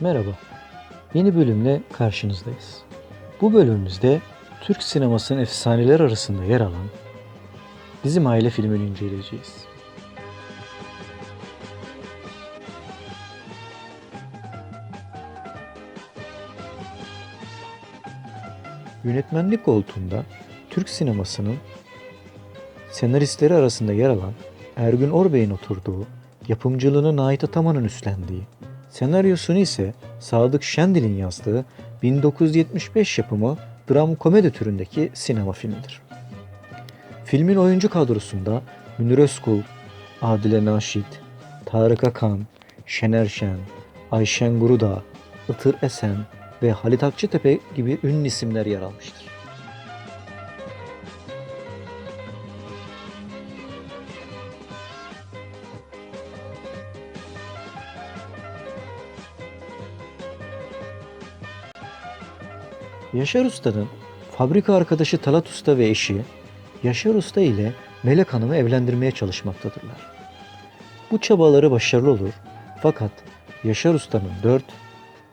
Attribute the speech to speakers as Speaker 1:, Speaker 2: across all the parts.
Speaker 1: Merhaba. Yeni bölümle karşınızdayız. Bu bölümümüzde Türk sinemasının efsaneler arasında yer alan Bizim Aile filmini inceleyeceğiz. Yönetmenlik koltuğunda Türk sinemasının senaristleri arasında yer alan Ergün Orbey'in oturduğu, yapımcılığını Nait Ataman'ın üstlendiği, senaryosunu ise Sadık Şendil'in yazdığı 1975 yapımı dram komedi türündeki sinema filmidir. Filmin oyuncu kadrosunda Münir Özkul, Adile Naşit, Tarık Akan, Şener Şen, Ayşen Gurudağ, Itır Esen ve Halit Akçatepe gibi ünlü isimler yer almıştır. Yaşar Usta'nın fabrika arkadaşı Talat Usta ve eşi Yaşar Usta ile Melek Hanım'ı evlendirmeye çalışmaktadırlar. Bu çabaları başarılı olur fakat Yaşar Usta'nın 4,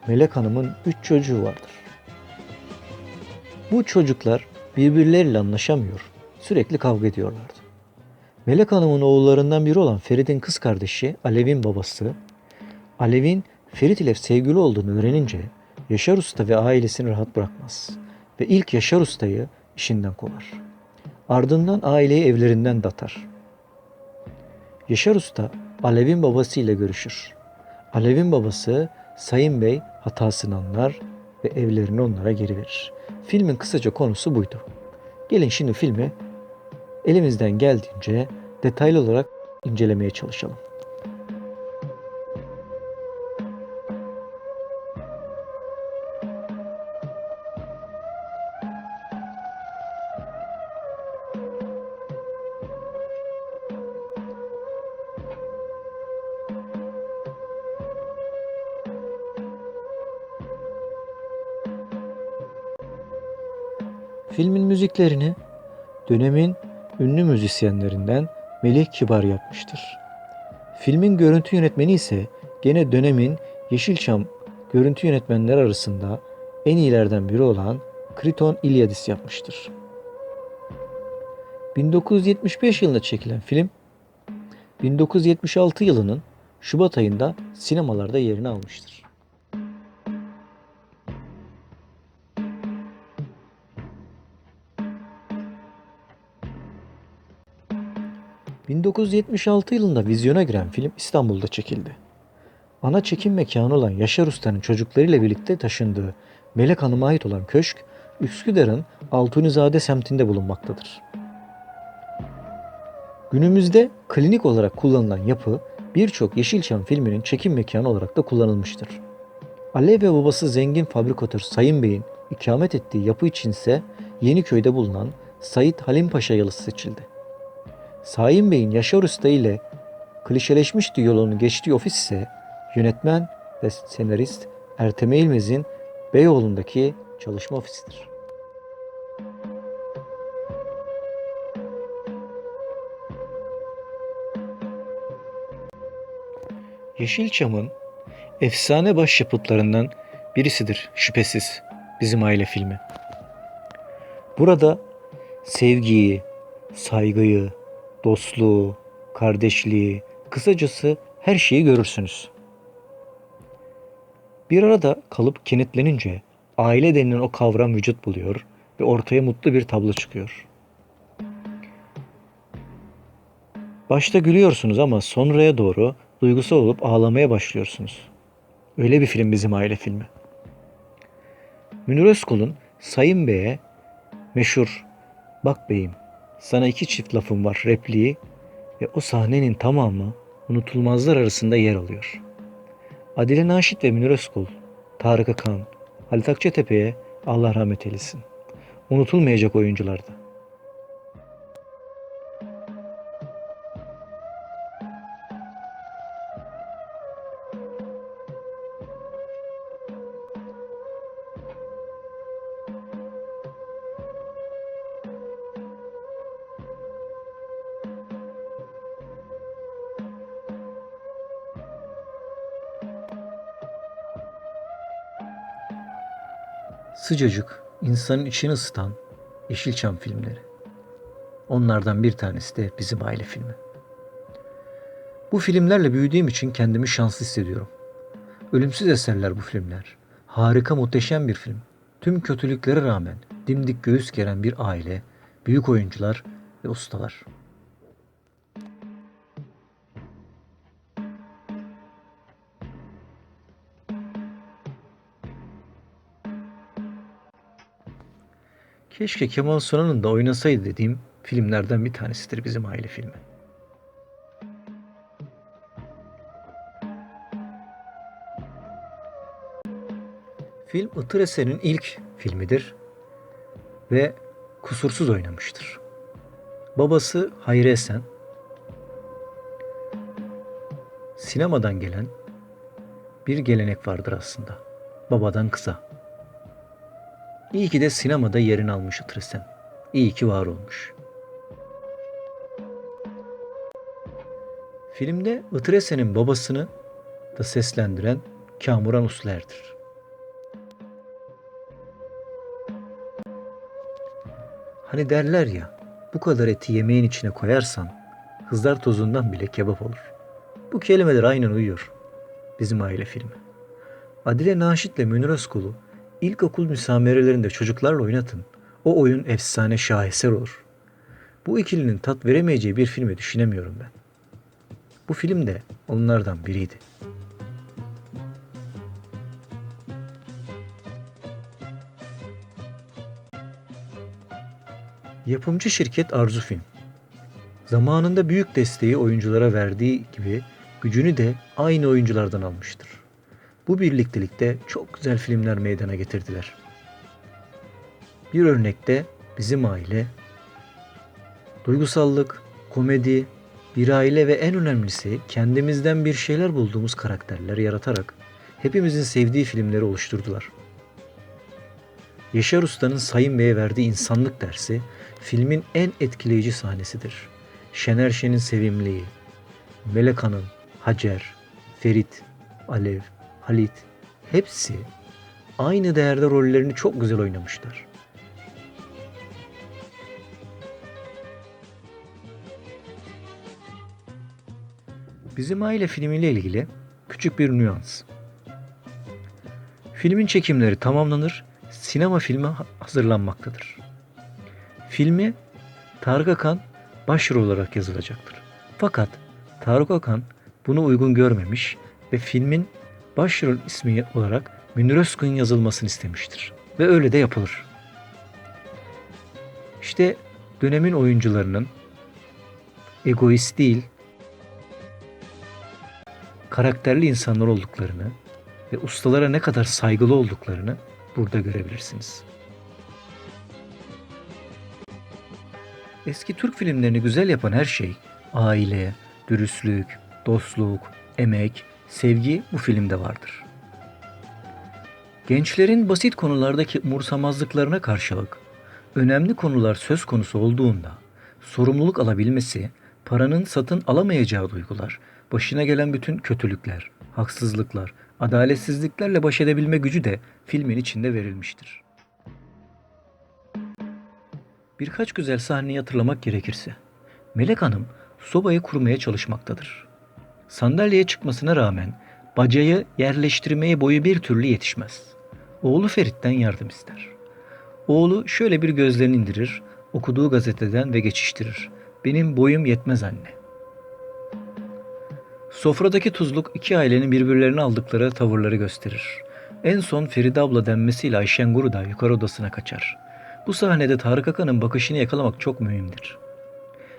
Speaker 1: Melek Hanım'ın 3 çocuğu vardır. Bu çocuklar birbirleriyle anlaşamıyor, sürekli kavga ediyorlardı. Melek Hanım'ın oğullarından biri olan Ferit'in kız kardeşi Alev'in babası, Alev'in Ferit ile sevgili olduğunu öğrenince Yaşar Usta ve ailesini rahat bırakmaz ve ilk Yaşar Usta'yı işinden kovar. Ardından aileyi evlerinden datar. Yaşar Usta Alev'in babasıyla görüşür. Alev'in babası Sayın Bey hatasını anlar ve evlerini onlara geri verir. Filmin kısaca konusu buydu. Gelin şimdi filmi elimizden geldiğince detaylı olarak incelemeye çalışalım. Filmin müziklerini dönemin ünlü müzisyenlerinden Melih Kibar yapmıştır. Filmin görüntü yönetmeni ise gene dönemin Yeşilçam görüntü yönetmenleri arasında en iyilerden biri olan Kriton İlyadis yapmıştır. 1975 yılında çekilen film 1976 yılının Şubat ayında sinemalarda yerini almıştır. 1976 yılında vizyona giren film İstanbul'da çekildi. Ana çekim mekanı olan Yaşar Usta'nın çocuklarıyla birlikte taşındığı Melek Hanım'a ait olan köşk, Üsküdar'ın Altunizade semtinde bulunmaktadır. Günümüzde klinik olarak kullanılan yapı birçok Yeşilçam filminin çekim mekanı olarak da kullanılmıştır. Alev ve babası zengin fabrikatör Sayın Bey'in ikamet ettiği yapı içinse Yeniköy'de bulunan Sait Halim Paşa yalısı seçildi. Saim Bey'in Yaşar Usta ile klişeleşmiş diyaloğunu geçtiği ofis ise yönetmen ve senarist Ertem Eğilmez'in Beyoğlu'ndaki çalışma ofisidir. Yeşilçam'ın efsane başyapıtlarından birisidir şüphesiz bizim aile filmi. Burada sevgiyi, saygıyı, dostluğu, kardeşliği, kısacası her şeyi görürsünüz. Bir arada kalıp kenetlenince aile denilen o kavram vücut buluyor ve ortaya mutlu bir tablo çıkıyor. Başta gülüyorsunuz ama sonraya doğru duygusal olup ağlamaya başlıyorsunuz. Öyle bir film bizim aile filmi. Münir Özkul'un Sayın Bey'e meşhur Bak beyim sana iki çift lafım var repliği ve o sahnenin tamamı unutulmazlar arasında yer alıyor. Adile Naşit ve Münir Özkul, Tarık Akan, Halit Akçatepe'ye Allah rahmet eylesin. Unutulmayacak oyunculardı. Sıcacık, insanın içini ısıtan Yeşilçam filmleri. Onlardan bir tanesi de bizim aile filmi. Bu filmlerle büyüdüğüm için kendimi şanslı hissediyorum. Ölümsüz eserler bu filmler. Harika muhteşem bir film. Tüm kötülüklere rağmen dimdik göğüs geren bir aile, büyük oyuncular ve ustalar. Keşke Kemal Sunal'ın da oynasaydı dediğim filmlerden bir tanesidir bizim aile filmi. Film Itır Esen'in ilk filmidir ve kusursuz oynamıştır. Babası Hayri Esen, sinemadan gelen bir gelenek vardır aslında. Babadan kıza. İyi ki de sinemada yerini almış Esen. İyi ki var olmuş. Filmde Itır Esen'in babasını da seslendiren Kamuran Usler'dir. Hani derler ya, bu kadar eti yemeğin içine koyarsan hızlar tozundan bile kebap olur. Bu kelimeler aynen uyuyor. Bizim aile filmi. Adile Naşit'le Münir Özkul'u ilkokul müsamerelerinde çocuklarla oynatın. O oyun efsane şaheser olur. Bu ikilinin tat veremeyeceği bir filmi düşünemiyorum ben. Bu film de onlardan biriydi. Yapımcı şirket Arzu Film. Zamanında büyük desteği oyunculara verdiği gibi gücünü de aynı oyunculardan almıştır. Bu birliktelikte çok güzel filmler meydana getirdiler. Bir örnekte bizim aile, duygusallık, komedi, bir aile ve en önemlisi kendimizden bir şeyler bulduğumuz karakterler yaratarak hepimizin sevdiği filmleri oluşturdular. Yaşar Usta'nın Sayın Bey'e verdiği insanlık dersi filmin en etkileyici sahnesidir. Şener Şen'in sevimliği, Melek Hanım, Hacer, Ferit, Alev, Halit hepsi aynı değerde rollerini çok güzel oynamışlar. Bizim aile filmiyle ilgili küçük bir nüans. Filmin çekimleri tamamlanır, sinema filmi hazırlanmaktadır. Filmi Tarık Akan başrol olarak yazılacaktır. Fakat Tarık Akan bunu uygun görmemiş ve filmin başrol ismi olarak Münir Özkun yazılmasını istemiştir. Ve öyle de yapılır. İşte dönemin oyuncularının egoist değil, karakterli insanlar olduklarını ve ustalara ne kadar saygılı olduklarını burada görebilirsiniz. Eski Türk filmlerini güzel yapan her şey, aile, dürüstlük, dostluk, emek, sevgi bu filmde vardır. Gençlerin basit konulardaki umursamazlıklarına karşılık, önemli konular söz konusu olduğunda sorumluluk alabilmesi, paranın satın alamayacağı duygular, başına gelen bütün kötülükler, haksızlıklar, adaletsizliklerle baş edebilme gücü de filmin içinde verilmiştir. Birkaç güzel sahneyi hatırlamak gerekirse, Melek Hanım sobayı kurmaya çalışmaktadır. Sandalyeye çıkmasına rağmen bacayı yerleştirmeye boyu bir türlü yetişmez. Oğlu Ferit'ten yardım ister. Oğlu şöyle bir gözlerini indirir, okuduğu gazeteden ve geçiştirir. Benim boyum yetmez anne. Sofradaki tuzluk iki ailenin birbirlerini aldıkları tavırları gösterir. En son Feride abla denmesiyle Ayşen Guru da yukarı odasına kaçar. Bu sahnede Tarık Akan'ın bakışını yakalamak çok mühimdir.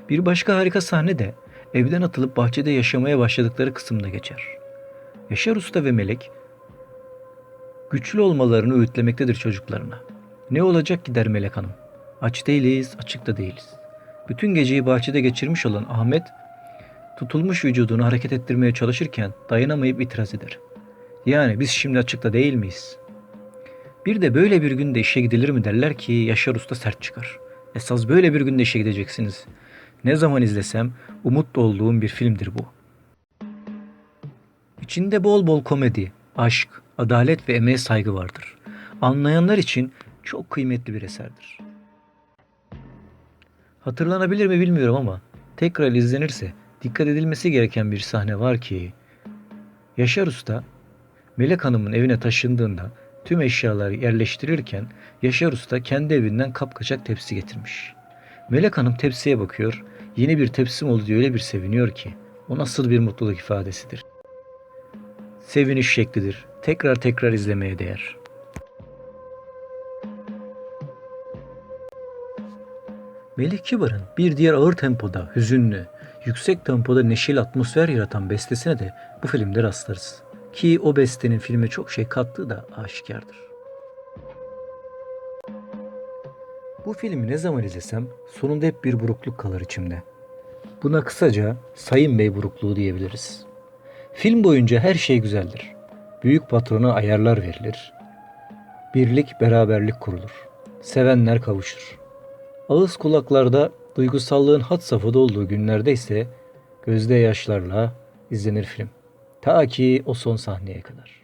Speaker 1: Bir başka harika sahne de evden atılıp bahçede yaşamaya başladıkları kısımda geçer. Yaşar Usta ve Melek güçlü olmalarını öğütlemektedir çocuklarına. Ne olacak ki der Melek Hanım. Aç değiliz, açık da değiliz. Bütün geceyi bahçede geçirmiş olan Ahmet tutulmuş vücudunu hareket ettirmeye çalışırken dayanamayıp itiraz eder. Yani biz şimdi açıkta değil miyiz? Bir de böyle bir günde işe gidilir mi derler ki Yaşar Usta sert çıkar. Esas böyle bir günde işe gideceksiniz. Ne zaman izlesem umutlu olduğum bir filmdir bu. İçinde bol bol komedi, aşk, adalet ve emeğe saygı vardır. anlayanlar için çok kıymetli bir eserdir. Hatırlanabilir mi bilmiyorum ama tekrar izlenirse dikkat edilmesi gereken bir sahne var ki Yaşar Usta Melek Hanım'ın evine taşındığında tüm eşyaları yerleştirirken Yaşar Usta kendi evinden kapkaçak tepsi getirmiş. Melek Hanım tepsiye bakıyor, yeni bir tepsim oldu diye öyle bir seviniyor ki o nasıl bir mutluluk ifadesidir. Seviniş şeklidir. Tekrar tekrar izlemeye değer. Melih Kibar'ın bir diğer ağır tempoda hüzünlü, yüksek tempoda neşeli atmosfer yaratan bestesine de bu filmde rastlarız. Ki o bestenin filme çok şey kattığı da aşikardır. Bu filmi ne zaman izlesem sonunda hep bir burukluk kalır içimde. Buna kısaca Sayın Bey burukluğu diyebiliriz. Film boyunca her şey güzeldir. Büyük patrona ayarlar verilir. Birlik, beraberlik kurulur. Sevenler kavuşur. Ağız kulaklarda duygusallığın had safhada olduğu günlerde ise gözde yaşlarla izlenir film. Ta ki o son sahneye kadar.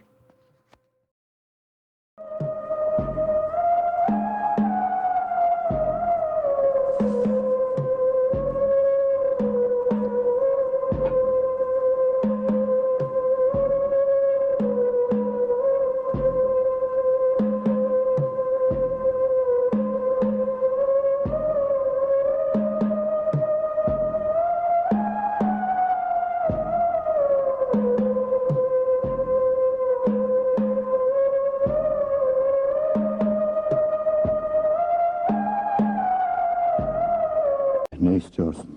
Speaker 2: Ne istiyorsun?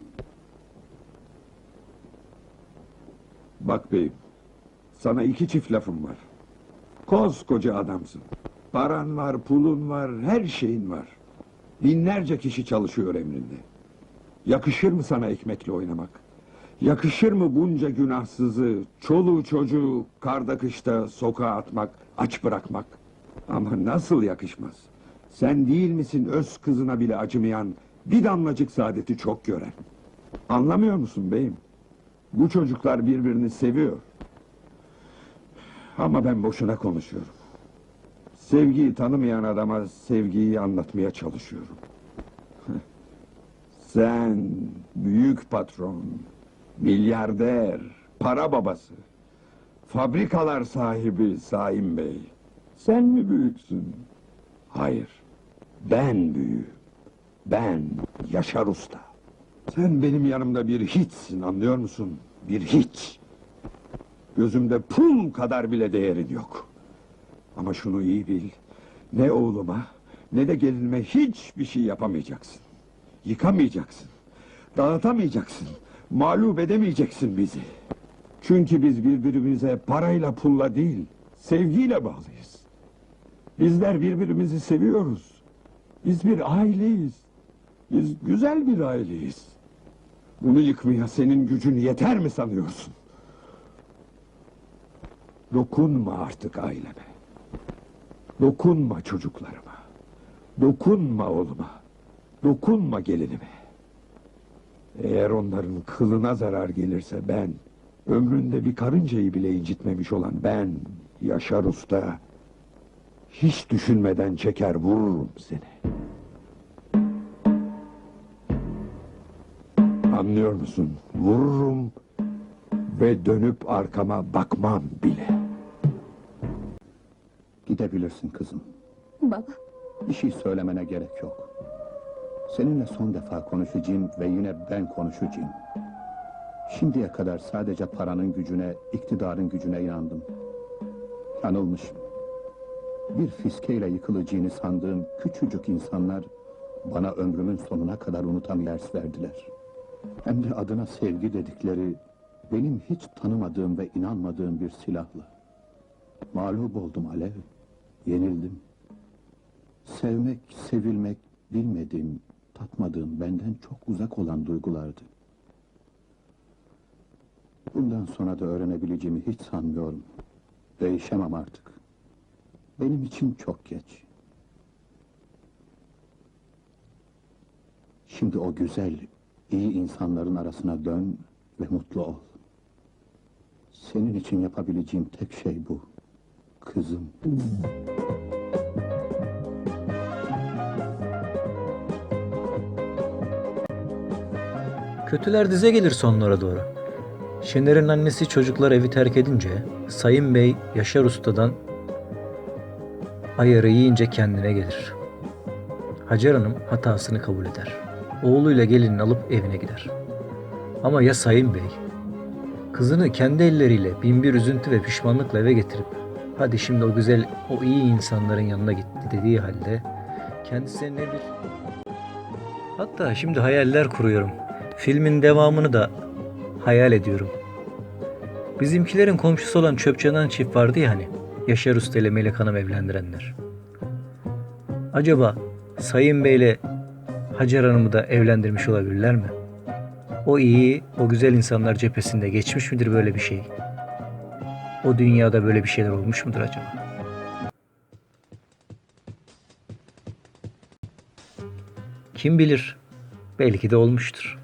Speaker 3: Bak beyim, sana iki çift lafım var. Koskoca adamsın. Paran var, pulun var, her şeyin var. Binlerce kişi çalışıyor emrinde. Yakışır mı sana ekmekle oynamak? Yakışır mı bunca günahsızı, çoluğu çocuğu karda kışta sokağa atmak, aç bırakmak? Ama nasıl yakışmaz? Sen değil misin öz kızına bile acımayan, bir damlacık saadeti çok gören? Anlamıyor musun beyim? Bu çocuklar birbirini seviyor. Ama ben boşuna konuşuyorum. Sevgiyi tanımayan adama sevgiyi anlatmaya çalışıyorum. Sen büyük patron, milyarder, para babası, fabrikalar sahibi Saim Bey. Sen mi büyüksün? Hayır, ben büyüğüm. Ben Yaşar Usta. Sen benim yanımda bir hiçsin anlıyor musun? Bir hiç. Gözümde pul kadar bile değerin yok. Ama şunu iyi bil. Ne oğluma ne de gelinime hiçbir şey yapamayacaksın. Yıkamayacaksın. Dağıtamayacaksın. Mağlup edemeyeceksin bizi. Çünkü biz birbirimize parayla pulla değil, sevgiyle bağlıyız. Bizler birbirimizi seviyoruz. Biz bir aileyiz. Biz güzel bir aileyiz. Bunu yıkmaya senin gücün yeter mi sanıyorsun? Dokunma artık aileme. Dokunma çocuklarıma. Dokunma oğluma. Dokunma gelinime. Eğer onların kılına zarar gelirse ben, ömründe bir karıncayı bile incitmemiş olan ben, Yaşar Usta, hiç düşünmeden çeker vururum seni. Anlıyor musun? Vururum ve dönüp arkama bakmam bile.
Speaker 2: Gidebilirsin kızım.
Speaker 4: Baba,
Speaker 2: Bir şey söylemene gerek yok. Seninle son defa konuşacağım ve yine ben konuşacağım. Şimdiye kadar sadece paranın gücüne, iktidarın gücüne inandım. Yanılmışım. Bir fiskeyle yıkılacağını sandığım küçücük insanlar bana ömrümün sonuna kadar unutan ders verdiler. Hem de adına sevgi dedikleri benim hiç tanımadığım ve inanmadığım bir silahla. Mağlup oldum Alev. Yenildim. Sevmek, sevilmek bilmediğim, tatmadığım, benden çok uzak olan duygulardı. Bundan sonra da öğrenebileceğimi hiç sanmıyorum. Değişemem artık. Benim için çok geç. Şimdi o güzel, İyi insanların arasına dön ve mutlu ol. Senin için yapabileceğim tek şey bu. Kızım.
Speaker 1: Kötüler dize gelir sonlara doğru. Şener'in annesi çocuklar evi terk edince Sayın Bey Yaşar Usta'dan ayarı yiyince kendine gelir. Hacer Hanım hatasını kabul eder.'' Oğluyla gelinini alıp evine gider. Ama ya Sayın Bey? Kızını kendi elleriyle binbir üzüntü ve pişmanlıkla eve getirip hadi şimdi o güzel, o iyi insanların yanına gitti dediği halde kendisine ne bir... Hatta şimdi hayaller kuruyorum. Filmin devamını da hayal ediyorum. Bizimkilerin komşusu olan Çöpçanan çift vardı ya hani. Yaşar Usta ile Melek Hanım evlendirenler. Acaba Sayın Bey ile Hacer Hanım'ı da evlendirmiş olabilirler mi? O iyi, o güzel insanlar cephesinde geçmiş midir böyle bir şey? O dünyada böyle bir şeyler olmuş mudur acaba? Kim bilir? Belki de olmuştur.